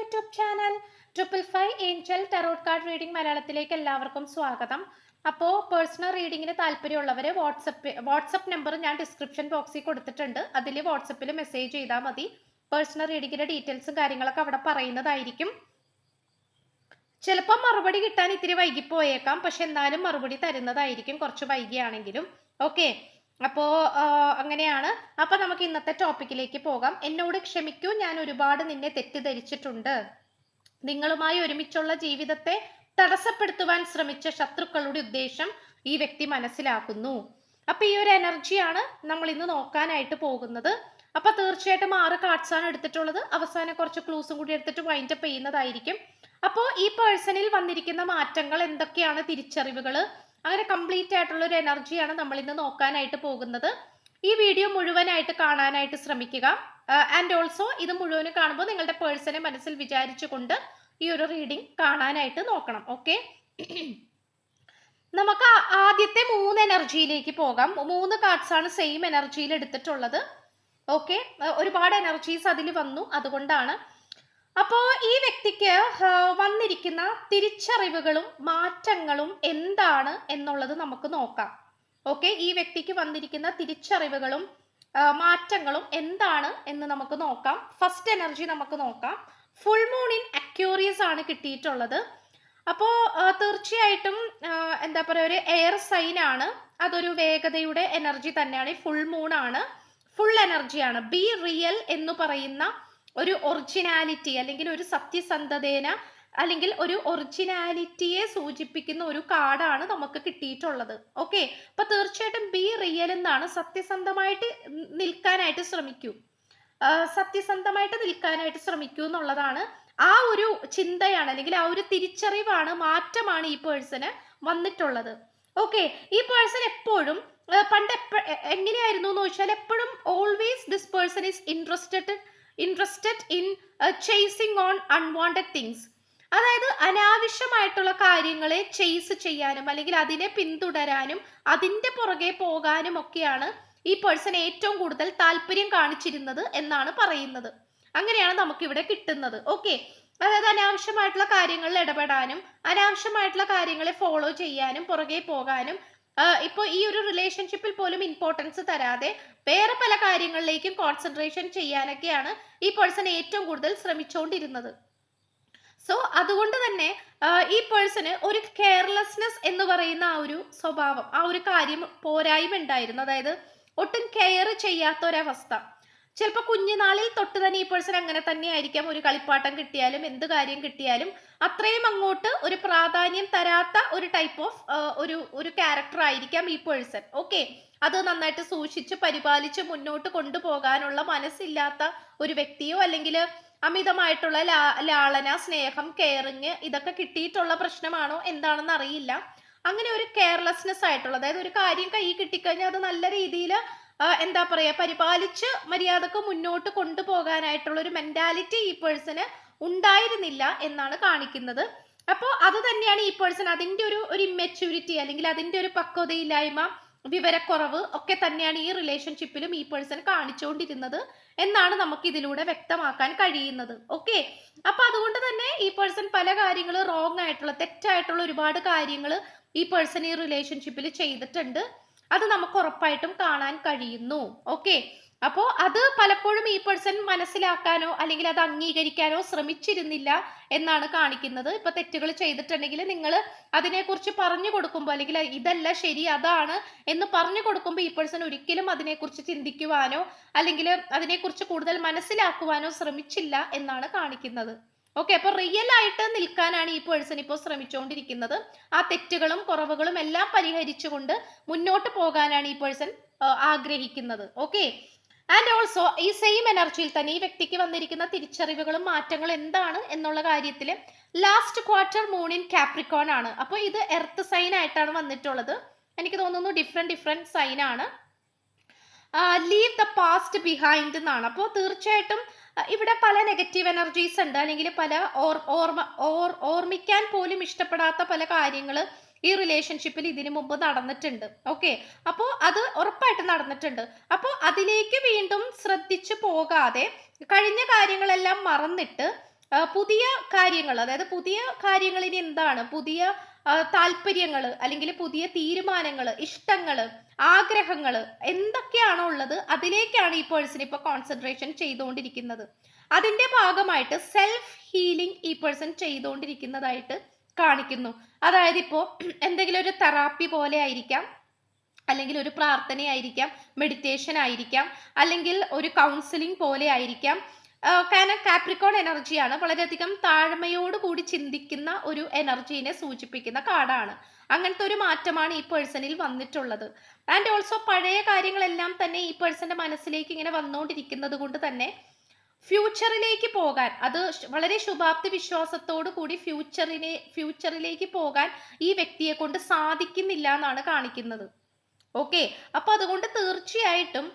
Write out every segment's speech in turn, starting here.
YouTube channel triple five angel tarot card reading മലയാളത്തിലേക്ക് എല്ലാവർക്കും സ്വാഗതം. അപ്പോൾ പേഴ്സണൽ റീഡിങ്ങിന് താല്പര്യമുള്ളവർ വാട്സപ്പ് വാട്സപ്പ് നമ്പർ ഞാൻ ഡിസ്ക്രിപ്ഷൻ ബോക്സിൽ കൊടുത്തിട്ടുണ്ട്. അതിൽ വാട്സപ്പിൽ മെസ്സേജ് ചെയ്താൽ മതി. പേഴ്സണൽ റീഡിങ്ങിന്റെ ഡീറ്റെയിൽസും കാര്യങ്ങളൊക്കെ അവിടെ പറയുന്നതായിരിക്കും. ചിലപ്പോൾ മറുപടി കിട്ടാൻ ഇത്തിരി വൈകിപ്പോയേക്കാം. പക്ഷെ എന്നാലും മറുപടി തരുന്നതായിരിക്കും. കുറച്ച് വൈകിയാണെങ്കിലും. ഓക്കെ അപ്പോൾ അങ്ങനെയാണ്. അപ്പോൾ നമുക്ക് ഇന്നത്തെ ടോപ്പിക്കിലേക്ക് പോകാം. എന്നോട് ക്ഷമിക്കൂ ഞാൻ ഒരുപാട് നിന്നെ തെറ്റിദ്ധരിച്ചിട്ടുണ്ട്. നിങ്ങളുമായി ഒരുമിച്ചുള്ള ജീവിതത്തെ തടസ്സപ്പെടുത്തുവാൻ ശ്രമിച്ച ശത്രുക്കളുടെ ഉദ്ദേശം ഈ വ്യക്തി മനസ്സിലാക്കുന്നു. അപ്പൊ ഈ ഒരു എനർജിയാണ് നമ്മൾ ഇന്ന് നോക്കാനായിട്ട് പോകുന്നത്. അപ്പൊ തീർച്ചയായിട്ടും ആറ് കാർഡ്സ് ആണ് എടുത്തിട്ടുള്ളത്. അവസാനം കുറച്ച് ക്ലൂസും കൂടി എടുത്തിട്ട് വൈൻഡ് അപ്പ് ചെയ്യുന്നതായിരിക്കും. അപ്പോൾ ഈ പേഴ്സണിൽ വന്നിരിക്കുന്ന മാറ്റങ്ങൾ എന്തൊക്കെയാണ് തിരിച്ചറിവുകൾ അങ്ങനെ കംപ്ലീറ്റ് ആയിട്ടുള്ള ഒരു എനർജിയാണ് നമ്മൾ ഇന്ന് നോക്കാനായിട്ട് പോകുന്നത്. ഈ വീഡിയോ മുഴുവനായിട്ട് കാണാനായിട്ട് ശ്രമിക്കുക. ആൻഡ് ഓൾസോ ഇത് മുഴുവനും കാണുമ്പോൾ നിങ്ങളുടെ പേഴ്സണെ മനസ്സിൽ വിചാരിച്ചുകൊണ്ട് ഈ ഒരു റീഡിംഗ് കാണാനായിട്ട് നോക്കണം. ഓക്കെ നമുക്ക് ആദ്യത്തെ മൂന്ന് എനർജിയിലേക്ക് പോകാം. മൂന്ന് കാർഡ്സ് ആണ് സെയിം എനർജിയിൽ എടുത്തിട്ടുള്ളത്. ഓക്കെ ഒരുപാട് എനർജീസ് അതിൽ വന്നു. അതുകൊണ്ടാണ് അപ്പോൾ ഈ വ്യക്തിക്ക് വന്നിരിക്കുന്ന തിരിച്ചറിവുകളും മാറ്റങ്ങളും എന്താണ് എന്നുള്ളത് നമുക്ക് നോക്കാം. ഓക്കെ ഈ വ്യക്തിക്ക് വന്നിരിക്കുന്ന തിരിച്ചറിവുകളും മാറ്റങ്ങളും എന്താണ് എന്ന് നമുക്ക് നോക്കാം. ഫസ്റ്റ് എനർജി നമുക്ക് നോക്കാം. ഫുൾ മൂൺ ഇൻ അക്യൂറിയസ് ആണ് കിട്ടിയിട്ടുള്ളത്. അപ്പോ തീർച്ചയായിട്ടും എന്താ പറയുക ഒരു എയർ സൈൻ ആണ്. അതൊരു വേഗതയുടെ എനർജി തന്നെയാണ്. ഫുൾ മൂൺ ആണ്. ഫുൾ എനർജിയാണ് ബി റിയൽ എന്ന് പറയുന്ന ഒരു ഒറിജിനാലിറ്റി അല്ലെങ്കിൽ ഒരു സത്യസന്ധതേന അല്ലെങ്കിൽ ഒരു ഒറിജിനാലിറ്റിയെ സൂചിപ്പിക്കുന്ന ഒരു കാർഡാണ് നമുക്ക് കിട്ടിയിട്ടുള്ളത്. ഓക്കെ അപ്പൊ തീർച്ചയായിട്ടും ബി റിയൽ എന്നാണ് സത്യസന്ധമായിട്ട് നിൽക്കാനായിട്ട് ശ്രമിക്കൂ. സത്യസന്ധമായിട്ട് നിൽക്കാനായിട്ട് ശ്രമിക്കൂ എന്നുള്ളതാണ് ആ ഒരു ചിന്തയാണ് അല്ലെങ്കിൽ ആ ഒരു തിരിച്ചറിവാണ് മാറ്റമാണ് ഈ പേഴ്സന് വന്നിട്ടുള്ളത്. ഓക്കെ ഈ പേഴ്സൺ എപ്പോഴും പണ്ട് എപ്പ- എങ്ങനെയായിരുന്നു എന്ന് ചോദിച്ചാൽ എപ്പോഴും always this person is interested interested in chasing on unwanted things അതായത് അനാവശ്യമായിട്ടുള്ള കാര്യങ്ങളെ ചേസ് ചെയ്യാനും അല്ലെങ്കിൽ അതിനെ പിന്തുടരാനും അതിന്റെ പുറകെ പോകാനും ഒക്കെയാണ് ഈ പേഴ്സൺ ഏറ്റവും കൂടുതൽ താല്പര്യം കാണിച്ചിരുന്നത് എന്നാണ് പറയുന്നത്. അങ്ങനെയാണ് നമുക്കിവിടെ കിട്ടുന്നത്. ഓക്കെ അതായത് അനാവശ്യമായിട്ടുള്ള കാര്യങ്ങളിൽ ഇടപെടാനും അനാവശ്യമായിട്ടുള്ള കാര്യങ്ങളെ ഫോളോ ചെയ്യാനും പുറകെ പോകാനും ഇപ്പോൾ ഈ ഒരു റിലേഷൻഷിപ്പിൽ പോലും ഇമ്പോർട്ടൻസ് തരാതെ വേറെ പല കാര്യങ്ങളിലേക്കും കോൺസെൻട്രേഷൻ ചെയ്യാനൊക്കെയാണ് ഈ പേഴ്സൺ ഏറ്റവും കൂടുതൽ ശ്രമിച്ചുകൊണ്ടിരുന്നത് സോ അതുകൊണ്ട് തന്നെ ഈ പേഴ്സണ് ഒരു കെയർലെസ്നെസ് എന്ന് പറയുന്ന ആ ഒരു സ്വഭാവം ആ ഒരു കാര്യം പോരായ്മ ഉണ്ടായിരുന്നു. അതായത് ഒട്ടും കെയർ ചെയ്യാത്ത ഒരവസ്ഥ. ചിലപ്പോൾ കുഞ്ഞുനാളിൽ തൊട്ട് തന്നെ ഈ പേഴ്സൺ അങ്ങനെ തന്നെ ആയിരിക്കാം ഒരു കളിപ്പാട്ടം കിട്ടിയാലും എന്ത് കാര്യം കിട്ടിയാലും അത്രയും അങ്ങോട്ട് ഒരു പ്രാധാന്യം തരാത്ത ഒരു ടൈപ്പ് ഓഫ് ഒരു ഒരു ക്യാരക്ടർ ആയിരിക്കാം ഈ പേഴ്സൺ ഓക്കെ അത് നന്നായിട്ട് സൂക്ഷിച്ച് പരിപാലിച്ച് മുന്നോട്ട് കൊണ്ടുപോകാനുള്ള മനസ്സില്ലാത്ത ഒരു വ്യക്തിയോ അല്ലെങ്കിൽ അമിതമായിട്ടുള്ള ലാളന സ്നേഹം കെയറിങ് ഇതൊക്കെ കിട്ടിയിട്ടുള്ള പ്രശ്നമാണോ? എന്താണെന്ന് അറിയില്ല. അങ്ങനെ ഒരു കെയർലെസ്നെസ് ആയിട്ടുള്ള അതായത് ഒരു കാര്യം കൈ കിട്ടിക്കഴിഞ്ഞാൽ അത് നല്ല രീതിയിൽ എന്താ പറയുക പരിപാലിച്ച് മര്യാദയ്ക്ക് മുന്നോട്ട് കൊണ്ടുപോകാനായിട്ടുള്ള ഒരു മെന്റാലിറ്റി ഈ പേഴ്സന് ഉണ്ടായിരുന്നില്ല എന്നാണ് കാണിക്കുന്നത്. അപ്പോൾ അത് തന്നെയാണ് ഈ പേഴ്സൺ അതിന്റെ ഒരു ഒരു ഇമ്മെച്യൂരിറ്റി അല്ലെങ്കിൽ അതിന്റെ ഒരു പക്വതയില്ലായ്മ വിവരക്കുറവ് ഒക്കെ തന്നെയാണ് ഈ റിലേഷൻഷിപ്പിലും ഈ പേഴ്സൺ കാണിച്ചുകൊണ്ടിരുന്നത് എന്നാണ് നമുക്ക് ഇതിലൂടെ വ്യക്തമാക്കാൻ കഴിയുന്നത്. ഓക്കെ അപ്പൊ അതുകൊണ്ട് തന്നെ ഈ പേഴ്സൺ പല കാര്യങ്ങൾ റോങ് ആയിട്ടുള്ള തെറ്റായിട്ടുള്ള ഒരുപാട് കാര്യങ്ങൾ ഈ പേഴ്സൺ ഈ റിലേഷൻഷിപ്പിൽ ചെയ്തിട്ടുണ്ട്. അത് നമുക്ക് ഉറപ്പായിട്ടും കാണാൻ കഴിയുന്നു. ഓക്കെ അപ്പോൾ അത് പലപ്പോഴും ഈ പേഴ്സൺ മനസ്സിലാക്കാനോ അല്ലെങ്കിൽ അത് അംഗീകരിക്കാനോ ശ്രമിച്ചിരുന്നില്ല എന്നാണ് കാണിക്കുന്നത്. ഇപ്പൊ തെറ്റുകൾ ചെയ്തിട്ടുണ്ടെങ്കിൽ നിങ്ങൾ അതിനെക്കുറിച്ച് പറഞ്ഞു കൊടുക്കുമ്പോൾ അല്ലെങ്കിൽ ഇതല്ല ശരി അതാണ് എന്ന് പറഞ്ഞു കൊടുക്കുമ്പോൾ ഈ പേഴ്സൺ ഒരിക്കലും അതിനെക്കുറിച്ച് ചിന്തിക്കുവാനോ അല്ലെങ്കിൽ അതിനെക്കുറിച്ച് കൂടുതൽ മനസ്സിലാക്കുവാനോ ശ്രമിച്ചില്ല എന്നാണ് കാണിക്കുന്നത്. ഓക്കെ അപ്പൊ റിയൽ ആയിട്ട് നിൽക്കാനാണ് ഈ പേഴ്സൺ ഇപ്പോൾ ശ്രമിച്ചുകൊണ്ടിരിക്കുന്നത് ആ തെറ്റുകളും കുറവുകളും എല്ലാം പരിഹരിച്ചുകൊണ്ട് മുന്നോട്ട് പോകാനാണ് ഈ പേഴ്സൺ ആഗ്രഹിക്കുന്നത്. ഓക്കെ ആൻഡ് ഓൾസോ ഈ സെയിം എനർജിയിൽ തന്നെ ഈ വ്യക്തിക്ക് വന്നിരിക്കുന്ന തിരിച്ചറിവുകളും മാറ്റങ്ങളും എന്താണ് എന്നുള്ള കാര്യത്തിൽ last quarter moon in Capricorn ആണ്. അപ്പോൾ ഇത് എർത്ത് സൈൻ ആയിട്ടാണ് വന്നിട്ടുള്ളത്. എനിക്ക് തോന്നുന്നു ഡിഫറെന്റ് ഡിഫറെന്റ് സൈൻ ആണ്. ലീവ് ദ പാസ്റ്റ് ബിഹൈൻഡ് എന്നാണ്. അപ്പോൾ തീർച്ചയായിട്ടും ഇവിടെ പല നെഗറ്റീവ് എനർജീസ് ഉണ്ട്. അല്ലെങ്കിൽ പല ഓർ ഓർമ്മ ഓർ ഓർമ്മിക്കാൻ പോലും ഇഷ്ടപ്പെടാത്ത പല കാര്യങ്ങൾ ഈ റിലേഷൻഷിപ്പിൽ ഇതിനു മുമ്പ് നടന്നിട്ടുണ്ട്. ഓക്കെ അപ്പോൾ അത് ഉറപ്പായിട്ട് നടന്നിട്ടുണ്ട്. അപ്പോൾ അതിലേക്ക് വീണ്ടും ശ്രദ്ധിച്ചു പോകാതെ കഴിഞ്ഞ കാര്യങ്ങളെല്ലാം മറന്നിട്ട് പുതിയ കാര്യങ്ങൾ അതായത് പുതിയ കാര്യങ്ങളിന് എന്താണ്? പുതിയ താല്പര്യങ്ങൾ അല്ലെങ്കിൽ പുതിയ തീരുമാനങ്ങൾ ഇഷ്ടങ്ങൾ ആഗ്രഹങ്ങൾ എന്തൊക്കെയാണോ ഉള്ളത് അതിലേക്കാണ് ഈ പേഴ്സൺ ഇപ്പോൾ കോൺസെൻട്രേഷൻ ചെയ്തുകൊണ്ടിരിക്കുന്നത്. അതിന്റെ ഭാഗമായിട്ട് സെൽഫ് ഹീലിംഗ് ഈ പേഴ്സൺ ചെയ്തുകൊണ്ടിരിക്കുന്നതായിട്ട് കാണിക്കുന്നു. അതായത് ഇപ്പോൾ എന്തെങ്കിലും ഒരു തെറാപ്പി പോലെ ആയിരിക്കാം അല്ലെങ്കിൽ ഒരു പ്രാർത്ഥനയായിരിക്കാം മെഡിറ്റേഷൻ ആയിരിക്കാം അല്ലെങ്കിൽ ഒരു കൗൺസിലിംഗ് പോലെ ആയിരിക്കാം. കാരണം കാപ്രിക്കോൺ എനർജിയാണ് വളരെയധികം താഴ്മയോടുകൂടി ചിന്തിക്കുന്ന ഒരു എനർജീനെ സൂചിപ്പിക്കുന്ന കാർഡാണ് അങ്ങനത്തെ ഒരു മാറ്റമാണ് ഈ പേഴ്സണിൽ വന്നിട്ടുള്ളത്. ആൻഡ് ഓൾസോ പഴയ കാര്യങ്ങളെല്ലാം തന്നെ ഈ പേഴ്സന്റെ മനസ്സിലേക്ക് ഇങ്ങനെ വന്നുകൊണ്ടിരിക്കുന്നത് കൊണ്ട് തന്നെ ഫ്യൂച്ചറിലേക്ക് പോകാൻ അത് വളരെ ശുഭാപ്തി വിശ്വാസത്തോടു കൂടി ഫ്യൂച്ചറിനെ ഫ്യൂച്ചറിലേക്ക് പോകാൻ ഈ വ്യക്തിയെ കൊണ്ട് സാധിക്കുന്നില്ല എന്നാണ് കാണിക്കുന്നത്. ഓക്കെ. അപ്പൊ അതുകൊണ്ട് തീർച്ചയായിട്ടും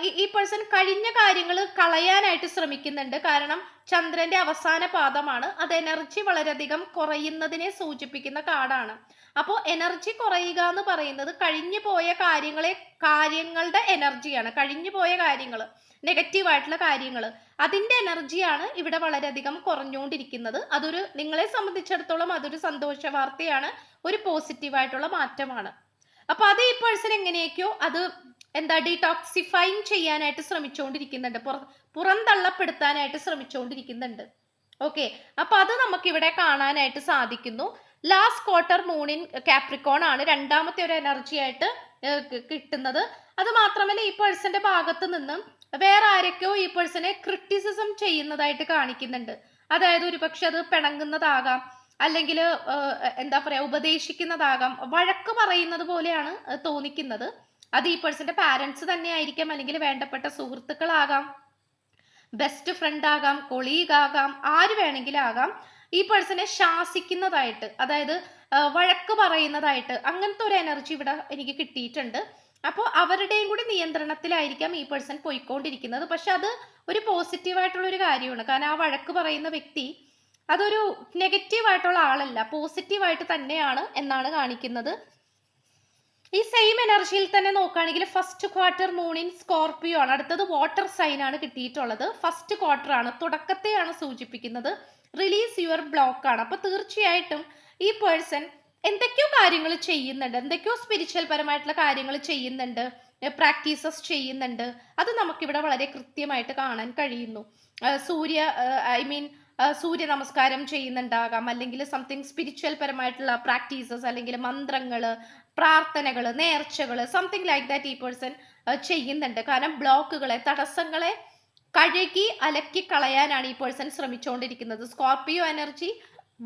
ഈ- പേഴ്സൺ കഴിഞ്ഞ കാര്യങ്ങൾ കളയാനായിട്ട് ശ്രമിക്കുന്നുണ്ട്. കാരണം ചന്ദ്രന്റെ അവസാന പാദമാണ്. അത് എനർജി വളരെയധികം കുറയുന്നതിനെ സൂചിപ്പിക്കുന്ന കാർഡാണ് അപ്പോൾ എനർജി കുറയുക എന്ന് പറയുന്നത് കഴിഞ്ഞു പോയ കാര്യങ്ങളെ കാര്യങ്ങളുടെ എനർജിയാണ് കഴിഞ്ഞു പോയ കാര്യങ്ങൾ നെഗറ്റീവ് ആയിട്ടുള്ള കാര്യങ്ങൾ. അതിന്റെ എനർജിയാണ് ഇവിടെ വളരെയധികം കുറഞ്ഞുകൊണ്ടിരിക്കുന്നത്. അതൊരു നിങ്ങളെ സംബന്ധിച്ചിടത്തോളം അതൊരു സന്തോഷ വാർത്തയാണ് ഒരു പോസിറ്റീവ് ആയിട്ടുള്ള മാറ്റമാണ്. അപ്പൊ അത് ഈ പേഴ്സൺ എങ്ങനെയൊക്കെയോ അത് എന്താ ഡീടോക്സിഫൈങ് ചെയ്യാനായിട്ട് ശ്രമിച്ചുകൊണ്ടിരിക്കുന്നുണ്ട് പുറ- പുറന്തള്ളപ്പെടുത്താനായിട്ട് ശ്രമിച്ചുകൊണ്ടിരിക്കുന്നുണ്ട് ഓക്കെ അപ്പൊ അത് നമുക്ക് ഇവിടെ കാണാനായിട്ട് സാധിക്കുന്നു. ലാസ്റ്റ് ക്വാർട്ടർ മൂണിൻ കാപ്രിക്കോൺ ആണ് രണ്ടാമത്തെ ഒരു എനർജി ആയിട്ട് കിട്ടുന്നത്. അത് മാത്രമല്ല ഈ പേഴ്സന്റെ ഭാഗത്ത് നിന്നും വേറെ ആരൊക്കെയോ ഈ പേഴ്സണെ ക്രിറ്റിസിസം ചെയ്യുന്നതായിട്ട് കാണിക്കുന്നുണ്ട്. അതായത് ഒരുപക്ഷെ അത് പിണങ്ങുന്നതാകാം. അല്ലെങ്കിൽ എന്താ പറയുക ഉപദേശിക്കുന്നതാകാം വഴക്ക് പറയുന്നത് പോലെയാണ് തോന്നിക്കുന്നത്. അത് ഈ പേഴ്സന്റെ പാരന്റ്സ് തന്നെ ആയിരിക്കാം അല്ലെങ്കിൽ വേണ്ടപ്പെട്ട സുഹൃത്തുക്കളാകാം ബെസ്റ്റ് ഫ്രണ്ട് ആകാം കൊളീഗ് ആകാം ആര് വേണമെങ്കിലും ആകാം. ഈ പേഴ്സണെ ശാസിക്കുന്നതായിട്ട് അതായത് വഴക്ക് പറയുന്നതായിട്ട് അങ്ങനത്തെ ഒരു എനർജി ഇവിടെ എനിക്ക് കിട്ടിയിട്ടുണ്ട്. അപ്പോൾ അവരുടെയും കൂടി നിയന്ത്രണത്തിലായിരിക്കാം ഈ പേഴ്സൺ പോയിക്കൊണ്ടിരിക്കുന്നത്. പക്ഷെ അത് ഒരു പോസിറ്റീവായിട്ടുള്ള ഒരു കാര്യമാണ്. കാരണം ആ വഴക്ക് പറയുന്ന വ്യക്തി അതൊരു നെഗറ്റീവ് ആയിട്ടുള്ള ആളല്ല പോസിറ്റീവ് ആയിട്ട് തന്നെയാണ് എന്നാണ് കാണിക്കുന്നത്. ഈ സെയിം എനർജിയിൽ തന്നെ നോക്കുകയാണെങ്കിൽ ഫസ്റ്റ് ക്വാർട്ടർ മൂണിൻ സ്കോർപ്പിയോ ആണ്. അടുത്തത് വാട്ടർ സൈൻ ആണ് കിട്ടിയിട്ടുള്ളത്. ഫസ്റ്റ് ക്വാർട്ടർ ആണ്. തുടക്കത്തെയാണ് സൂചിപ്പിക്കുന്നത്. റിലീസ് യുവർ ബ്ലോക്ക് ആണ്. അപ്പൊ തീർച്ചയായിട്ടും ഈ പേഴ്സൺ എന്തൊക്കെയോ കാര്യങ്ങൾ ചെയ്യുന്നുണ്ട്. എന്തൊക്കെയോ സ്പിരിച്വൽ പരമായിട്ടുള്ള കാര്യങ്ങൾ ചെയ്യുന്നുണ്ട്. പ്രാക്ടീസസ് ചെയ്യുന്നുണ്ട്. അത് നമുക്കിവിടെ വളരെ കൃത്യമായിട്ട് കാണാൻ കഴിയുന്നു. സൂര്യ ഐ മീൻ സൂര്യ നമസ്കാരം ചെയ്യുന്നുണ്ടാകാം. അല്ലെങ്കിൽ സംതിങ് സ്പിരിച്വൽ പരമായിട്ടുള്ള പ്രാക്ടീസസ് അല്ലെങ്കിൽ മന്ത്രങ്ങൾ പ്രാർത്ഥനകൾ നേർച്ചകൾ സംതിങ് ലൈക്ക് ദാറ്റ് ഈ പേഴ്സൺ ചെയ്യുന്നുണ്ട്. കാരണം ബ്ലോക്കുകളെ തടസ്സങ്ങളെ കഴുകി അലക്കി കളയാനാണ് ഈ പേഴ്സൺ ശ്രമിച്ചുകൊണ്ടിരിക്കുന്നത് സ്കോർപിയോ എനർജി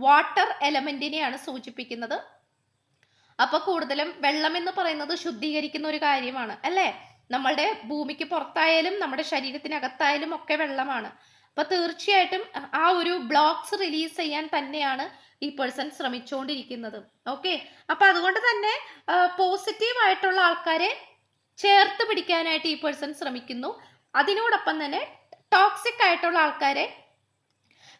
വാട്ടർ എലമെന്റിനെയാണ് സൂചിപ്പിക്കുന്നത്. അപ്പൊ കൂടുതലും വെള്ളം എന്ന് പറയുന്നത് ശുദ്ധീകരിക്കുന്ന ഒരു കാര്യമാണ് അല്ലേ? നമ്മളുടെ ഭൂമിക്ക് പുറത്തായാലും നമ്മുടെ ശരീരത്തിനകത്തായാലും ഒക്കെ വെള്ളമാണ്. അപ്പൊ തീർച്ചയായിട്ടും ആ ഒരു ബ്ലോക്സ് റിലീസ് ചെയ്യാൻ തന്നെയാണ് ഈ പേഴ്സൺ ശ്രമിച്ചുകൊണ്ടിരിക്കുന്നത് ഓക്കെ അപ്പൊ അതുകൊണ്ട് തന്നെ പോസിറ്റീവ് ആയിട്ടുള്ള ആൾക്കാരെ ചേർത്ത് പിടിക്കാനായിട്ട് ഈ പേഴ്സൺ ശ്രമിക്കുന്നു. അതിനോടൊപ്പം തന്നെ ടോക്സിക് ആയിട്ടുള്ള ആൾക്കാരെ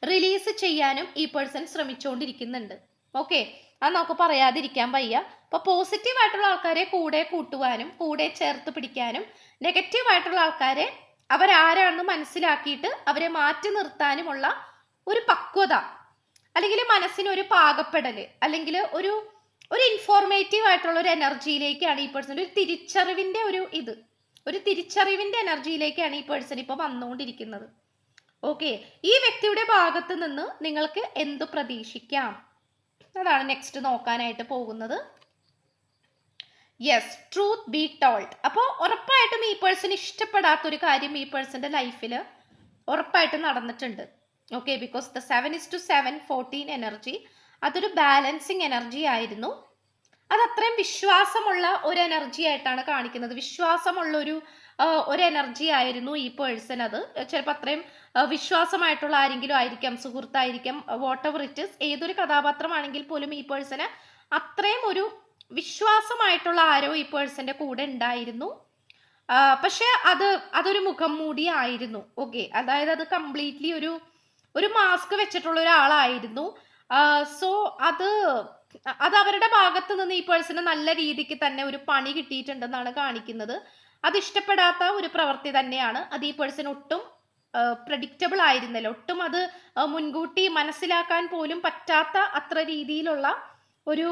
റിലീസ് ചെയ്യാനും ഈ പേഴ്സൺ ശ്രമിച്ചുകൊണ്ടിരിക്കുന്നുണ്ട് ഓക്കെ അത് നമുക്ക് പറയാതിരിക്കാൻ വയ്യ. അപ്പൊ പോസിറ്റീവ് ആയിട്ടുള്ള ആൾക്കാരെ കൂടെ കൂട്ടുവാനും കൂടെ ചേർത്ത് പിടിക്കാനും നെഗറ്റീവ് ആയിട്ടുള്ള ആൾക്കാരെ അവരാരാണെന്ന് മനസ്സിലാക്കിയിട്ട് അവരെ മാറ്റി നിർത്താനുമുള്ള ഒരു പക്വത അല്ലെങ്കിൽ മനസ്സിന് ഒരു അല്ലെങ്കിൽ ഒരു ഒരു ഇൻഫോർമേറ്റീവ് ആയിട്ടുള്ള ഒരു എനർജിയിലേക്കാണ് ഈ പേഴ്സൺ ഒരു തിരിച്ചറിവിന്റെ ഒരു ഇത് ഒരു തിരിച്ചറിവിന്റെ എനർജിയിലേക്കാണ് ഈ പേഴ്സൺ ഇപ്പൊ വന്നുകൊണ്ടിരിക്കുന്നത്. ഓക്കെ ഈ വ്യക്തിയുടെ ഭാഗത്ത് നിന്ന് നിങ്ങൾക്ക് എന്ത് പ്രതീക്ഷിക്കാം? അതാണ് നെക്സ്റ്റ് നോക്കാനായിട്ട് പോകുന്നത്. യെസ് ട്രൂത്ത് ബി ടോൾഡ് അപ്പോൾ ഉറപ്പായിട്ടും ഈ പേഴ്സൺ ഇഷ്ടപ്പെടാത്ത ഒരു കാര്യം ഈ പേഴ്സന്റെ ലൈഫിൽ ഉറപ്പായിട്ടും നടന്നിട്ടുണ്ട്. Okay because the seven is two seven fourteen energy അതൊരു ബാലൻസിങ് എനർജി ആയിരുന്നു. അത് അത്രയും വിശ്വാസമുള്ള ഒരു എനർജി ആയിട്ടാണ് കാണിക്കുന്നത്. വിശ്വാസമുള്ള ഒരു ഒരു എനർജി ആയിരുന്നു ഈ പേഴ്സൺ അത്. ചിലപ്പോൾ അത്രയും വിശ്വാസമായിട്ടുള്ള ആരെങ്കിലും ആയിരിക്കാം സുഹൃത്തായിരിക്കാം വാട്ട് എവർ ഇറ്റ് ഇസ് ഏതൊരു കഥാപാത്രമാണെങ്കിൽ പോലും ഈ പേഴ്സന് അത്രയും ഒരു വിശ്വാസമായിട്ടുള്ള ആരോ ഈ പേഴ്സന്റെ കൂടെ ഉണ്ടായിരുന്നു. പക്ഷെ അത് അതൊരു മുഖം മൂടി ആയിരുന്നു. ഓക്കെ അതായത് അത് കംപ്ലീറ്റ്ലി ഒരു ഒരു മാസ്ക് വെച്ചിട്ടുള്ള ഒരാളായിരുന്നു. സോ അത് അത് അവരുടെ ഭാഗത്ത് നിന്ന് ഈ പേഴ്സണ് നല്ല രീതിക്ക് തന്നെ ഒരു പണി കിട്ടിയിട്ടുണ്ടെന്നാണ് കാണിക്കുന്നത്. അത് ഇഷ്ടപ്പെടാത്ത ഒരു പ്രവൃത്തി തന്നെയാണ്. അത് ഈ പേഴ്സൺ ഒട്ടും പ്രഡിക്റ്റബിൾ ആയിരുന്നില്ല. ഒട്ടും അത് മുൻകൂട്ടി മനസ്സിലാക്കാൻ പോലും പറ്റാത്ത അത്ര രീതിയിലുള്ള ഒരു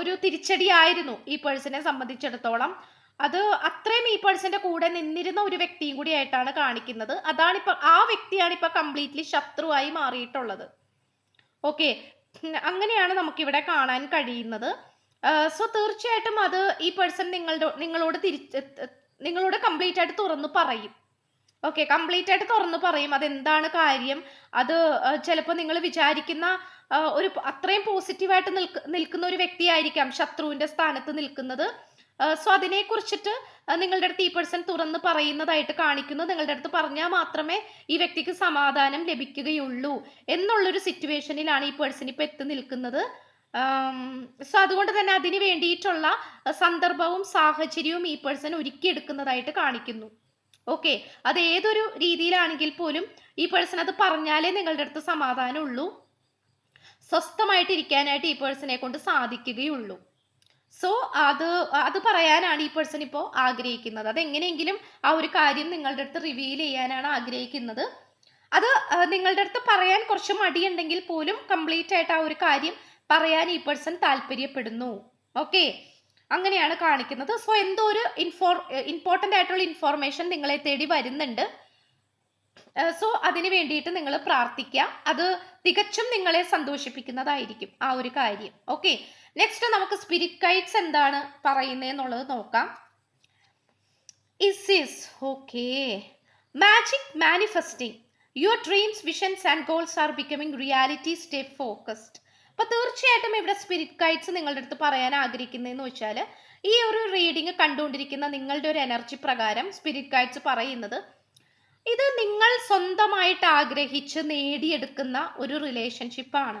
ഒരു തിരിച്ചടിയായിരുന്നു ഈ പേഴ്സണെ സംബന്ധിച്ചിടത്തോളം. അത് അത്രയും ഈ പേഴ്സന്റെ കൂടെ നിന്നിരുന്ന ഒരു വ്യക്തിയും കൂടി ആയിട്ടാണ് കാണിക്കുന്നത്. അതാണിപ്പോ ആ വ്യക്തിയാണ് ഇപ്പൊ കംപ്ലീറ്റ്ലി ശത്രുവായി മാറിയിട്ടുള്ളത്. ഓക്കെ. അങ്ങനെയാണ് നമുക്കിവിടെ കാണാൻ കഴിയുന്നത്. സോ തീർച്ചയായിട്ടും അത് ഈ പേഴ്സൺ നിങ്ങളുടെ നിങ്ങളോട് തിരിച്ച് നിങ്ങളോട് കംപ്ലീറ്റ് ആയിട്ട് തുറന്നു പറയും. ഓക്കെ കംപ്ലീറ്റ് ആയിട്ട് തുറന്ന് പറയും. അതെന്താണ് കാര്യം? അത് ചിലപ്പോൾ നിങ്ങൾ വിചാരിക്കുന്ന ഒരു അത്രയും പോസിറ്റീവായിട്ട് നിൽക്ക് നിൽക്കുന്ന ഒരു വ്യക്തിയായിരിക്കാം ശത്രുവിന്റെ സ്ഥാനത്ത് നിൽക്കുന്നത്. സോ അതിനെ കുറിച്ചിട്ട് നിങ്ങളുടെ അടുത്ത് ഈ പേഴ്സൺ തുറന്ന് പറയുന്നതായിട്ട് കാണിക്കുന്നു. നിങ്ങളുടെ അടുത്ത് പറഞ്ഞാൽ മാത്രമേ ഈ വ്യക്തിക്ക് സമാധാനം ലഭിക്കുകയുള്ളൂ എന്നുള്ളൊരു സിറ്റുവേഷനിലാണ് ഈ പേഴ്സൺ ഇപ്പൊ എത്തി നിൽക്കുന്നത്. സോ അതുകൊണ്ട് തന്നെ അതിന് വേണ്ടിയിട്ടുള്ള സന്ദർഭവും സാഹചര്യവും ഈ പേഴ്സൺ ഒരുക്കിയെടുക്കുന്നതായിട്ട് കാണിക്കുന്നു. ഓക്കെ അത് ഏതൊരു രീതിയിലാണെങ്കിൽ പോലും ഈ പേഴ്സൺ അത് പറഞ്ഞാലേ നിങ്ങളുടെ അടുത്ത് സമാധാനമുള്ളൂ. സ്വസ്ഥമായിട്ടിരിക്കാനായിട്ട് ഈ പേഴ്സണെ കൊണ്ട് സാധിക്കുകയുള്ളൂ. സോ അത് അത് പറയാനാണ് ഈ പേഴ്സൺ ഇപ്പോൾ ആഗ്രഹിക്കുന്നത്. അതെങ്ങനെയെങ്കിലും ആ ഒരു കാര്യം നിങ്ങളുടെ അടുത്ത് റിവീൽ ചെയ്യാനാണ് ആഗ്രഹിക്കുന്നത്. അത് നിങ്ങളുടെ അടുത്ത് പറയാൻ കുറച്ച് മടിയുണ്ടെങ്കിൽ പോലും കംപ്ലീറ്റ് ആയിട്ട് ആ ഒരു കാര്യം പറയാൻ ഈ പേഴ്സൺ താല്പര്യപ്പെടുന്നു. ഓക്കെ അങ്ങനെയാണ് കാണിക്കുന്നത്. സോ എന്തോ ഒരു ഇൻഫോർ ഇമ്പോർട്ടന്റ് ആയിട്ടുള്ള ഇൻഫോർമേഷൻ നിങ്ങളെ തേടി വരുന്നുണ്ട്. സോ അതിന് വേണ്ടിയിട്ട് നിങ്ങൾ പ്രാർത്ഥിക്കുക. അത് തികച്ചും നിങ്ങളെ സന്തോഷിപ്പിക്കുന്നതായിരിക്കും ആ ഒരു കാര്യം. ഓക്കെ നെക്സ്റ്റ് നമുക്ക് സ്പിരിറ്റ് ഗൈഡ്സ് എന്താണ് പറയുന്നതെന്നുള്ളത് നോക്കാം. Is okay magic manifesting your dreams visions and goals are becoming reality stay focused അപ്പൊ തീർച്ചയായിട്ടും ഇവിടെ സ്പിരിറ്റ് ഗൈഡ്സ് നിങ്ങളുടെ അടുത്ത് പറയാൻ ആഗ്രഹിക്കുന്നതെന്ന് വെച്ചാൽ ഈ ഒരു റീഡിങ് കണ്ടുകൊണ്ടിരിക്കുന്ന നിങ്ങളുടെ ഒരു എനർജി പ്രകാരം സ്പിരിറ്റ് ഗൈഡ്സ് പറയുന്നത് ഇത് നിങ്ങൾ സ്വന്തമായിട്ട് ആഗ്രഹിച്ച് നേടിയെടുക്കുന്ന ഒരു റിലേഷൻഷിപ്പാണ്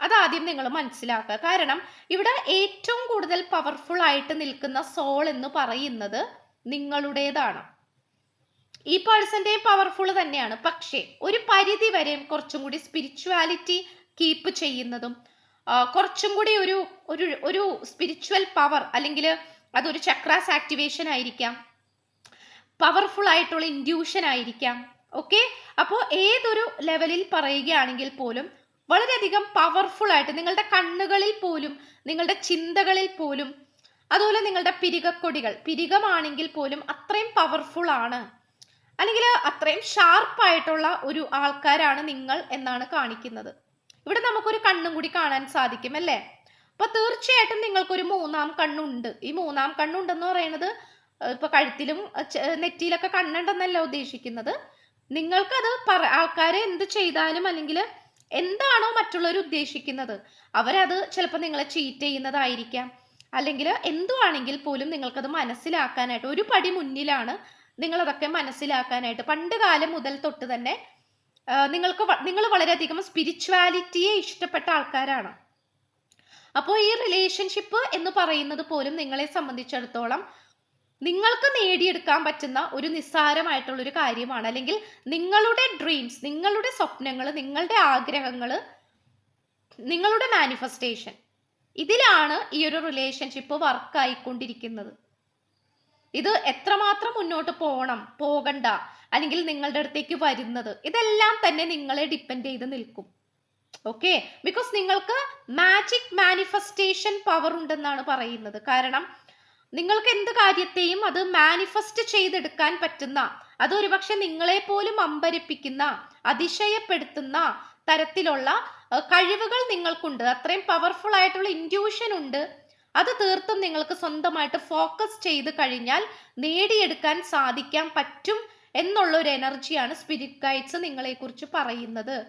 അതാദ്യം നിങ്ങൾ മനസ്സിലാക്കുക. കാരണം ഇവിടെ ഏറ്റവും കൂടുതൽ പവർഫുൾ ആയിട്ട് നിൽക്കുന്ന സോൾ എന്ന് പറയുന്നത് നിങ്ങളുടേതാണ്. ഈ പേഴ്സന്റെയും പവർഫുൾ തന്നെയാണ്. പക്ഷേ ഒരു പരിധി വരെയും കുറച്ചും കൂടി സ്പിരിച്വാലിറ്റി കീപ്പ് ചെയ്യുന്നതും കുറച്ചും കൂടി ഒരു ഒരു ഒരു സ്പിരിച്വൽ പവർ അല്ലെങ്കിൽ അതൊരു ചക്രാസ് ആക്ടിവേഷൻ ആയിരിക്കാം. പവർഫുൾ ആയിട്ടുള്ള ഇൻഡ്യൂഷൻ ആയിരിക്കാം. ഓക്കെ അപ്പോൾ ഏതൊരു ലെവലിൽ പറയുകയാണെങ്കിൽ പോലും വളരെയധികം പവർഫുൾ ആയിട്ട് നിങ്ങളുടെ കണ്ണുകളിൽ പോലും നിങ്ങളുടെ ചിന്തകളിൽ പോലും അതുപോലെ നിങ്ങളുടെ പിരികക്കൊടികൾ പിരികമാണെങ്കിൽ പോലും അത്രയും പവർഫുൾ ആണ്. അല്ലെങ്കിൽ അത്രയും ഷാർപ്പായിട്ടുള്ള ഒരു ആൾക്കാരാണ് നിങ്ങൾ എന്നാണ് കാണിക്കുന്നത്. ഇവിടെ നമുക്കൊരു കണ്ണും കൂടി കാണാൻ സാധിക്കും അല്ലേ? അപ്പൊ തീർച്ചയായിട്ടും നിങ്ങൾക്കൊരു മൂന്നാം കണ്ണുണ്ട്. ഈ മൂന്നാം കണ്ണുണ്ടെന്ന് പറയുന്നത് ഇപ്പൊ കഴുത്തിലും നെറ്റിയിലൊക്കെ കണ്ണുണ്ടെന്നല്ല ഉദ്ദേശിക്കുന്നത്. നിങ്ങൾക്കത് പറ ആൾക്കാരെ എന്ത് ചെയ്താലും അല്ലെങ്കിൽ എന്താണോ മറ്റുള്ളവർ ഉദ്ദേശിക്കുന്നത് അവരത് ചിലപ്പോൾ നിങ്ങളെ ചീറ്റ് ചെയ്യുന്നതായിരിക്കാം. അല്ലെങ്കിൽ എന്തുവാണെങ്കിൽ പോലും നിങ്ങൾക്കത് മനസ്സിലാക്കാനായിട്ട് ഒരു പടി മുന്നിലാണ് നിങ്ങളതൊക്കെ മനസ്സിലാക്കാനായിട്ട്. പണ്ട് കാലം മുതൽ തൊട്ട് തന്നെ നിങ്ങൾക്ക് നിങ്ങൾ വളരെയധികം സ്പിരിച്വാലിറ്റിയെ ഇഷ്ടപ്പെട്ട ആൾക്കാരാണ്. അപ്പോൾ ഈ റിലേഷൻഷിപ്പ് എന്ന് പറയുന്നത് പോലും നിങ്ങളെ സംബന്ധിച്ചിടത്തോളം നിങ്ങൾക്ക് നേടിയെടുക്കാൻ പറ്റുന്ന ഒരു നിസ്സാരമായിട്ടുള്ള ഒരു കാര്യമാണ്. അല്ലെങ്കിൽ നിങ്ങളുടെ ഡ്രീംസ് നിങ്ങളുടെ സ്വപ്നങ്ങൾ നിങ്ങളുടെ ആഗ്രഹങ്ങൾ നിങ്ങളുടെ മാനിഫെസ്റ്റേഷൻ ഇതിലാണ് ഈ ഒരു റിലേഷൻഷിപ്പ് വർക്ക് ആയിക്കൊണ്ടിരിക്കുന്നത്. ഇത് എത്രമാത്രം മുന്നോട്ട് പോകണം പോകണ്ട അല്ലെങ്കിൽ നിങ്ങളുടെ അടുത്തേക്ക് വരുന്നത് ഇതെല്ലാം തന്നെ നിങ്ങളെ ഡിപ്പെൻഡ് ചെയ്ത് നിൽക്കും. ഓക്കെ ബിക്കോസ് നിങ്ങൾക്ക് മാജിക് മാനിഫെസ്റ്റേഷൻ പവർ ഉണ്ടെന്നാണ് പറയുന്നത്. കാരണം നിങ്ങൾക്ക് എന്ത് കാര്യത്തെയും അത് മാനിഫെസ്റ്റ് ചെയ്തെടുക്കാൻ പറ്റുന്ന അതൊരു പക്ഷെ നിങ്ങളെ പോലും അമ്പരിപ്പിക്കുന്ന അതിശയപ്പെടുത്തുന്ന തരത്തിലുള്ള കഴിവുകൾ നിങ്ങൾക്കുണ്ട്. അത്രയും പവർഫുൾ ആയിട്ടുള്ള ഇൻഡ്യൂഷൻ ഉണ്ട്. അത് തീർത്തും നിങ്ങൾക്ക് സ്വന്തമായിട്ട് ഫോക്കസ് ചെയ്ത് കഴിഞ്ഞാൽ നേടിയെടുക്കാൻ സാധിക്കാൻ പറ്റും എന്നുള്ള ഒരു എനർജിയാണ് സ്പിരിറ്റ് ഗൈഡ്സ് നിങ്ങളെ കുറിച്ച് പറയുന്നത്.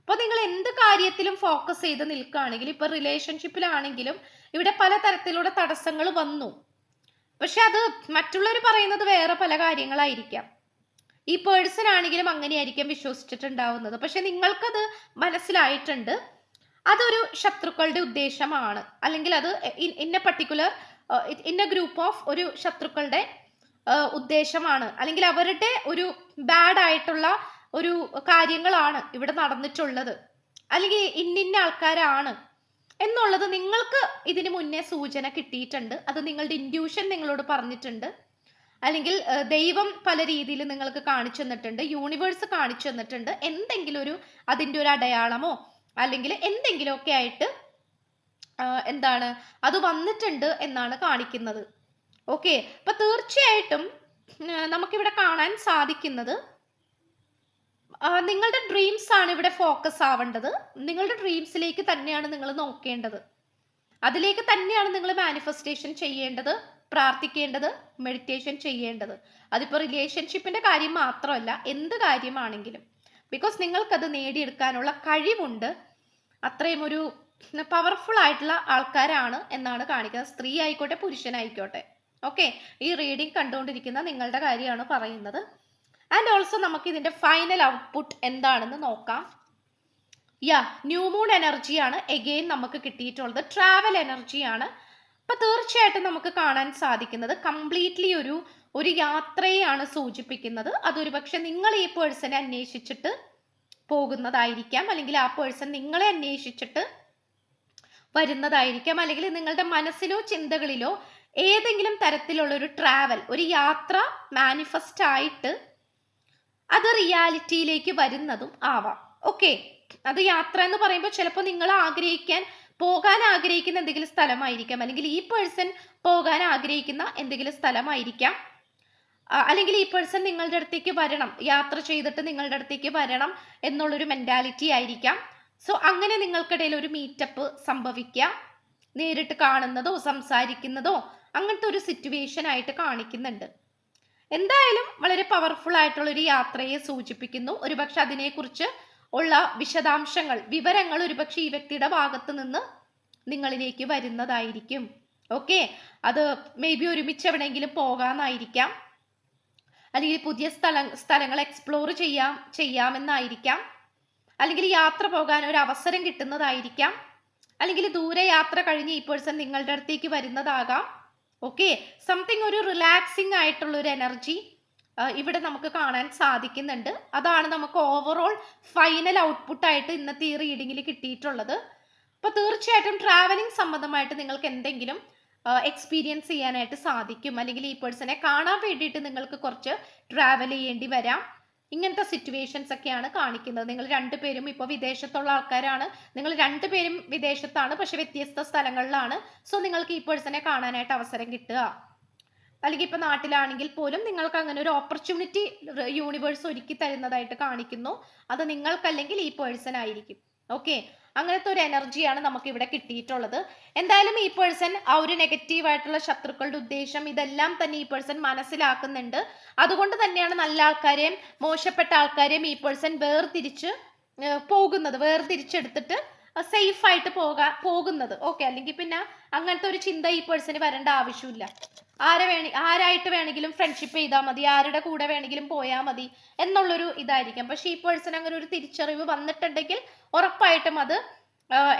അപ്പോൾ നിങ്ങൾ എന്ത് കാര്യത്തിലും ഫോക്കസ് ചെയ്ത് നിൽക്കുകയാണെങ്കിൽ ഇപ്പൊ റിലേഷൻഷിപ്പിലാണെങ്കിലും ഇവിടെ പല തരത്തിലുള്ള തടസ്സങ്ങൾ വന്നു. പക്ഷെ അത് മറ്റുള്ളവർ പറയുന്നത് വേറെ പല കാര്യങ്ങളായിരിക്കാം. ഈ പേഴ്സൺ ആണെങ്കിലും അങ്ങനെയായിരിക്കും വിശ്വസിച്ചിട്ടുണ്ടാവുന്നത്. പക്ഷെ നിങ്ങൾക്കത് മനസ്സിലായിട്ടുണ്ട്. അതൊരു ശത്രുക്കളുടെ ഉദ്ദേശമാണ്. അല്ലെങ്കിൽ അത് ഇന്ന പർട്ടിക്കുലർ ഇന്ന ഗ്രൂപ്പ് ഓഫ് ഒരു ശത്രുക്കളുടെ ഉദ്ദേശമാണ്. അല്ലെങ്കിൽ അവരുടെ ഒരു ബാഡ് ആയിട്ടുള്ള ഒരു കാര്യങ്ങളാണ് ഇവിടെ നടന്നിട്ടുള്ളത്. അല്ലെങ്കിൽ ഇന്നിന്ന ആൾക്കാരാണ്. എന്നുള്ളത് നിങ്ങൾക്ക് ഇതിന് മുന്നേ സൂചന കിട്ടിയിട്ടുണ്ട്. അത് നിങ്ങളുടെ ഇൻഡ്യൂഷൻ നിങ്ങളോട് പറഞ്ഞിട്ടുണ്ട്. അല്ലെങ്കിൽ ദൈവം പല രീതിയിൽ നിങ്ങൾക്ക് കാണിച്ചു തന്നിട്ടുണ്ട്. യൂണിവേഴ്സ് കാണിച്ചു തന്നിട്ടുണ്ട്. എന്തെങ്കിലും ഒരു അതിന്റെ ഒരു അടയാളമോ അല്ലെങ്കിൽ എന്തെങ്കിലുമൊക്കെ ആയിട്ട് എന്താണ് അത് വന്നിട്ടുണ്ട് എന്നാണ് കാണിക്കുന്നത്. ഓക്കെ. അപ്പൊ തീർച്ചയായിട്ടും നമുക്കിവിടെ കാണാൻ സാധിക്കുന്നത് നിങ്ങളുടെ ഡ്രീംസ് ആണ് ഇവിടെ ഫോക്കസ് ആവേണ്ടത്. നിങ്ങളുടെ ഡ്രീംസിലേക്ക് തന്നെയാണ് നിങ്ങൾ നോക്കേണ്ടത്. അതിലേക്ക് തന്നെയാണ് നിങ്ങൾ മാനിഫെസ്റ്റേഷൻ ചെയ്യേണ്ടത് പ്രാർത്ഥിക്കേണ്ടത് മെഡിറ്റേഷൻ ചെയ്യേണ്ടത്. അതിപ്പോൾ റിലേഷൻഷിപ്പിന്റെ കാര്യം മാത്രമല്ല എന്ത് കാര്യമാണെങ്കിലും. ബിക്കോസ് നിങ്ങൾക്കത് നേടിയെടുക്കാനുള്ള കഴിവുണ്ട്. അത്രയും ഒരു പവർഫുൾ ആയിട്ടുള്ള ആൾക്കാരാണ് എന്നാണ് കാണിക്കുന്നത്. സ്ത്രീ ആയിക്കോട്ടെ പുരുഷനായിക്കോട്ടെ ഓക്കെ ഈ റീഡിംഗ് കണ്ടുകൊണ്ടിരിക്കുന്ന നിങ്ങളുടെ കാര്യമാണ് പറയുന്നത്. ആൻഡ് ഓൾസോ നമുക്ക് ഇതിന്റെ ഫൈനൽ ഔട്ട്പുട്ട് എന്താണെന്ന് നോക്കാം. യാ ന്യൂ മൂൺ എനർജിയാണ് എഗെയിൻ നമുക്ക് കിട്ടിയിട്ടുള്ളത്. ട്രാവൽ എനർജിയാണ് അപ്പൊ തീർച്ചയായിട്ടും നമുക്ക് കാണാൻ സാധിക്കുന്നത് കംപ്ലീറ്റ്ലി ഒരു ഒരു യാത്രയെയാണ് സൂചിപ്പിക്കുന്നത്. അതൊരു പക്ഷെ നിങ്ങൾ ഈ പേഴ്സണെ അന്വേഷിച്ചിട്ട് പോകുന്നതായിരിക്കാം. അല്ലെങ്കിൽ ആ പേഴ്സൺ നിങ്ങളെ അന്വേഷിച്ചിട്ട് വരുന്നതായിരിക്കാം. അല്ലെങ്കിൽ നിങ്ങളുടെ മനസ്സിലോ ചിന്തകളിലോ ഏതെങ്കിലും തരത്തിലുള്ള ഒരു ട്രാവൽ ഒരു യാത്ര മാനിഫെസ്റ്റ് ആയിട്ട് അത് റിയാലിറ്റിയിലേക്ക് വരുന്നതും ആവാം. ഓക്കെ അത് യാത്ര എന്ന് പറയുമ്പോൾ ചിലപ്പോൾ നിങ്ങൾ ആഗ്രഹിക്കാൻ പോകാൻ ആഗ്രഹിക്കുന്ന എന്തെങ്കിലും സ്ഥലമായിരിക്കാം. അല്ലെങ്കിൽ ഈ പേഴ്സൺ പോകാൻ ആഗ്രഹിക്കുന്ന എന്തെങ്കിലും സ്ഥലമായിരിക്കാം. അല്ലെങ്കിൽ ഈ പേഴ്സൺ നിങ്ങളുടെ അടുത്തേക്ക് വരണം. യാത്ര ചെയ്തിട്ട് നിങ്ങളുടെ അടുത്തേക്ക് വരണം എന്നുള്ളൊരു മെന്റാലിറ്റി ആയിരിക്കാം. സോ അങ്ങനെ നിങ്ങൾക്കിടയിൽ ഒരു മീറ്റപ്പ് സംഭവിക്കാം നേരിട്ട് കാണുന്നതോ സംസാരിക്കുന്നതോ അങ്ങനത്തെ ഒരു സിറ്റുവേഷൻ ആയിട്ട് കാണിക്കുന്നുണ്ട്. എന്തായാലും വളരെ പവർഫുൾ ആയിട്ടുള്ള ഒരു യാത്രയെ സൂചിപ്പിക്കുന്നു. ഒരുപക്ഷെ അതിനെക്കുറിച്ച് ഉള്ള വിശദാംശങ്ങൾ വിവരങ്ങൾ ഒരുപക്ഷെ ഈ വ്യക്തിയുടെ ഭാഗത്ത് നിന്ന് നിങ്ങളിലേക്ക് വരുന്നതായിരിക്കും. ഓക്കെ അത് മേ ബി ഒരുമിച്ച് എവിടെയെങ്കിലും പോകാമെന്നായിരിക്കാം അല്ലെങ്കിൽ പുതിയ സ്ഥല സ്ഥലങ്ങൾ എക്സ്പ്ലോർ ചെയ്യാം ചെയ്യാമെന്നായിരിക്കാം. അല്ലെങ്കിൽ യാത്ര പോകാൻ ഒരു അവസരം കിട്ടുന്നതായിരിക്കാം. അല്ലെങ്കിൽ ദൂരെ യാത്ര കഴിഞ്ഞ് ഈ പേഴ്സൺ നിങ്ങളുടെ അടുത്തേക്ക് വരുന്നതാകാം. ഓക്കെ സംതിങ് ഒരു റിലാക്സിങ് ആയിട്ടുള്ള ഒരു എനർജി ഇവിടെ നമുക്ക് കാണാൻ സാധിക്കുന്നുണ്ട്. അതാണ് നമുക്ക് ഓവറോൾ ഫൈനൽ ഔട്ട്പുട്ടായിട്ട് ഇന്നത്തെ ഈ റീഡിങ്ങിൽ കിട്ടിയിട്ടുള്ളത്. അപ്പോൾ തീർച്ചയായിട്ടും ട്രാവലിംഗ് സംബന്ധമായിട്ട് നിങ്ങൾക്ക് എന്തെങ്കിലും എക്സ്പീരിയൻസ് ചെയ്യാനായിട്ട് സാധിക്കും. അല്ലെങ്കിൽ ഈ പേഴ്സണെ കാണാൻ വേണ്ടിയിട്ട് നിങ്ങൾക്ക് കുറച്ച് ട്രാവൽ ചെയ്യേണ്ടി വരാം. ഇങ്ങനത്തെ സിറ്റുവേഷൻസ് ഒക്കെയാണ് കാണിക്കുന്നത്. നിങ്ങൾ രണ്ടുപേരും ഇപ്പോൾ വിദേശത്തുള്ള ആൾക്കാരാണ്. നിങ്ങൾ രണ്ടുപേരും വിദേശത്താണ് പക്ഷെ വ്യത്യസ്ത സ്ഥലങ്ങളിലാണ്. സോ നിങ്ങൾക്ക് ഈ പേഴ്സണെ കാണാനായിട്ട് അവസരം കിട്ടുക. അല്ലെങ്കിൽ ഇപ്പൊ നാട്ടിലാണെങ്കിൽ പോലും നിങ്ങൾക്ക് അങ്ങനെ ഒരു ഓപ്പർച്യൂണിറ്റി യൂണിവേഴ്സ് ഒരുക്കി തരുന്നതായിട്ട് കാണിക്കുന്നു. അത് നിങ്ങൾക്കല്ലെങ്കിൽ ഈ പേഴ്സൺ ആയിരിക്കും ഓക്കെ അങ്ങനത്തെ ഒരു എനർജിയാണ് നമുക്ക് ഇവിടെ കിട്ടിയിട്ടുള്ളത്. എന്തായാലും ഈ പേഴ്സൺ ആ ഒരു നെഗറ്റീവ് ആയിട്ടുള്ള ശത്രുക്കളുടെ ഉദ്ദേശം ഇതെല്ലാം തന്നെ ഈ പേഴ്സൺ മനസ്സിലാക്കുന്നുണ്ട്. അതുകൊണ്ട് തന്നെയാണ് നല്ല ആൾക്കാരെയും മോശപ്പെട്ട ആൾക്കാരെയും ഈ പേഴ്സൺ വേർതിരിച്ച് പോകുന്നത് വേർതിരിച്ചെടുത്തിട്ട് സേഫ് ആയിട്ട് പോകാ പോകുന്നത്. ഓക്കെ അല്ലെങ്കിൽ പിന്നെ അങ്ങനത്തെ ഒരു ചിന്ത ഈ പേഴ്സന് വരേണ്ട ആവശ്യമില്ല. ആരെ വേണി ആരായിട്ട് വേണമെങ്കിലും ഫ്രണ്ട്ഷിപ്പ് ചെയ്താൽ മതി ആരുടെ കൂടെ വേണമെങ്കിലും പോയാൽ മതി എന്നുള്ളൊരു ഇതായിരിക്കും. പക്ഷെ ഈ പേഴ്സൺ അങ്ങനെ ഒരു തിരിച്ചറിവ് വന്നിട്ടുണ്ടെങ്കിൽ ഉറപ്പായിട്ടും അത്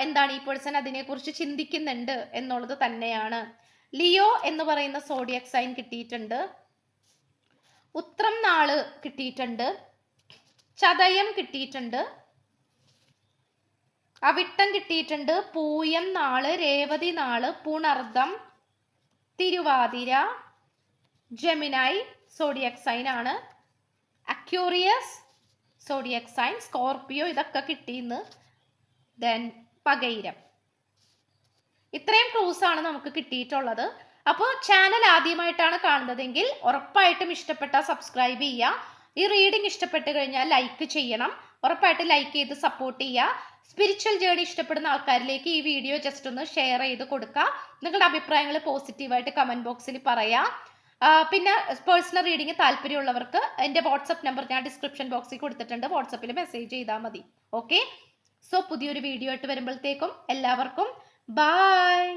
എന്താണ് ഈ പേഴ്സൺ അതിനെക്കുറിച്ച് ചിന്തിക്കുന്നുണ്ട് എന്നുള്ളത് തന്നെയാണ്. ലിയോ എന്ന് പറയുന്ന സോഡിയക് സൈൻ കിട്ടിയിട്ടുണ്ട്. ഉത്രം നാൾ കിട്ടിയിട്ടുണ്ട്. ചതയം കിട്ടിയിട്ടുണ്ട്. അവിട്ടം കിട്ടിയിട്ടുണ്ട്. പൂയം നാൾ രേവതി നാൾ Punartham Thiruvathira Gemini zodiac sign ആണ്. അക്യൂറിയസ് സോഡിയക് സൈൻ സ്കോർപിയോ ഇതൊക്കെ കിട്ടിയെന്ന്. ദെൻ പകൈരം ഇത്രയും ക്ലൂസ് ആണ് നമുക്ക് കിട്ടിയിട്ടുള്ളത്. അപ്പോൾ ചാനൽ ആദ്യമായിട്ടാണ് കാണുന്നതെങ്കിൽ ഉറപ്പായിട്ടും ഇഷ്ടപ്പെട്ട സബ്സ്ക്രൈബ് ചെയ്യുക. ഈ റീഡിംഗ് ഇഷ്ടപ്പെട്ട് കഴിഞ്ഞാൽ ലൈക്ക് ചെയ്യണം. ഉറപ്പായിട്ട് ലൈക്ക് ചെയ്ത് സപ്പോർട്ട് ചെയ്യുക. സ്പിരിച്വൽ ജേർണി ഇഷ്ടപ്പെടുന്ന ആൾക്കാരിലേക്ക് ഈ വീഡിയോ ജസ്റ്റ് ഒന്ന് ഷെയർ ചെയ്ത് കൊടുക്കുക. നിങ്ങളുടെ അഭിപ്രായങ്ങൾ പോസിറ്റീവായിട്ട് കമന്റ് ബോക്സിൽ പറയാം. പിന്നെ പേഴ്സണൽ റീഡിംഗ് താല്പര്യമുള്ളവർക്ക് എന്റെ വാട്സപ്പ് നമ്പർ ഞാൻ ഡിസ്ക്രിപ്ഷൻ ബോക്സിൽ കൊടുത്തിട്ടുണ്ട്. വാട്സപ്പിൽ മെസ്സേജ് ചെയ്താൽ മതി. ഓക്കെ സോ പുതിയൊരു വീഡിയോ ആയിട്ട് വരുമ്പോഴത്തേക്കും എല്ലാവർക്കും ബായ്